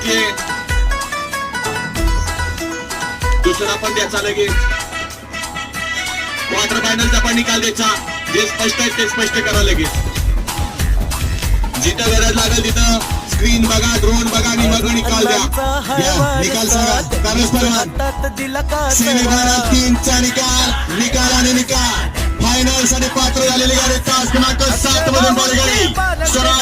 घेतले दुसरा पण द्यायचा लगेच क्वार्टर फायनलचा पण निकाल द्यायचा जे स्पष्ट आहे ते स्पष्ट करा लगेच जिथं गरज लागेल तिथं स्क्रीन बघा ड्रोन बघा आणि मग निकाल द्या निकाल सांगा कारण सेमीफायनल तीनचा निकाल निकाल आणि निकाल फायनल साठी पात्र झालेले गाडी तास क्रमांक सात मधून बॉल गाडी